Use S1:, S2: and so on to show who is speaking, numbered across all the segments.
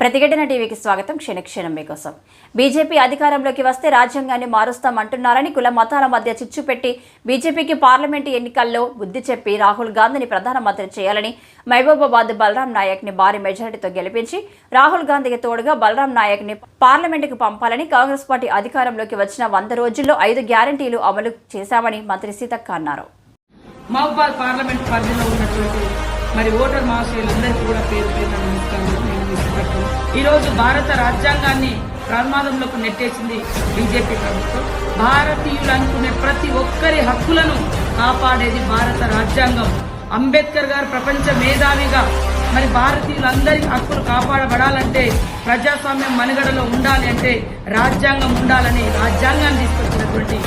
S1: ప్రతిఘటన టీవీకి స్వాగతం. క్షణక్షణం మీకోసం. బీజేపీ అధికారంలోకి వస్తే రాజ్యాంగాన్ని మారుస్తామంటున్నారని కుల మతాల మధ్య చిచ్చు పెట్టి బీజేపీకి పార్లమెంటు ఎన్నికల్లో బుద్ధి చెప్పి రాహుల్ గాంధీని ప్రధానమంత్రి చేయాలని మహబూబాబాద్ బలరాం నాయక్ని భారీ మెజారిటీతో గెలిపించి రాహుల్ గాంధీకి తోడుగా బలరాం నాయక్ని పార్లమెంటుకు పంపాలని కాంగ్రెస్ పార్టీ అధికారంలోకి వచ్చిన వంద రోజుల్లో ఐదు గ్యారంటీలు అమలు చేశామని మంత్రి సీతక్క అన్నారు.
S2: మహబూబాద్ పార్లమెంట్ పరిధిలో ఉన్నటువంటి మరి ఓటర్ మహాశయులందరికీ కూడా పేరు పేరు నమస్కారం నేను ఈ రోజు భారత రాజ్యాంగాన్ని ప్రమాదంలోకి నెట్టేసింది బీజేపీ ప్రభుత్వం. భారతీయులు అనుకునే ప్రతి ఒక్కరి హక్కులను కాపాడేది భారత రాజ్యాంగం. అంబేద్కర్ గారు ప్రపంచ మేధావిగా మరి భారతీయులందరి హక్కులు కాపాడబడాలంటే ప్రజాస్వామ్యం మనుగడలో ఉండాలి అంటే రాజ్యాంగం ఉండాలని రాజ్యాంగాన్ని తీసుకొచ్చినటువంటి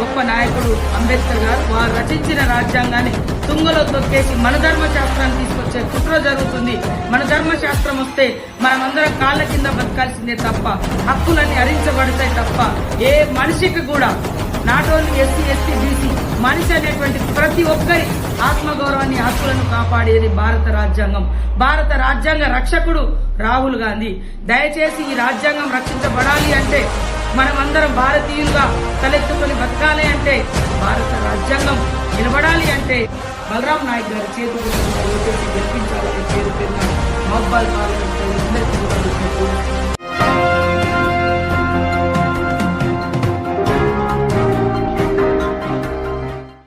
S2: గొప్ప నాయకుడు అంబేద్కర్ గారు. వారు రచించిన రాజ్యాంగాన్ని తుంగలో తొక్కేసి మన ధర్మశాస్త్రాన్ని తీసుకొచ్చే కుట్ర జరుగుతుంది. మన ధర్మశాస్త్రం వస్తే మనమందరం కాళ్ళ కింద బతకాల్సిందే తప్ప హక్కులన్నీ హరించబడతాయి తప్ప ఏ మనిషికి కూడా not only SC ST BC మనిషి అనేటువంటి ప్రతి ఒక్కరి ఆత్మగౌరవాన్ని హక్కులను కాపాడేది భారత రాజ్యాంగం. భారత రాజ్యాంగ రక్షకుడు రాహుల్ గాంధీ. దయచేసి ఈ రాజ్యాంగం రక్షించబడాలి అందరం భారతీయులుగా తలెత్తుకొని బతకాలి అంటే భారత రాజ్యాంగం నిలబడాలి అంటే బలరాం నాయక్ గారి చేతులు గెలిపించాలని పేరు పేరున మహబాద్ పార్లమెంట్ అందరికీ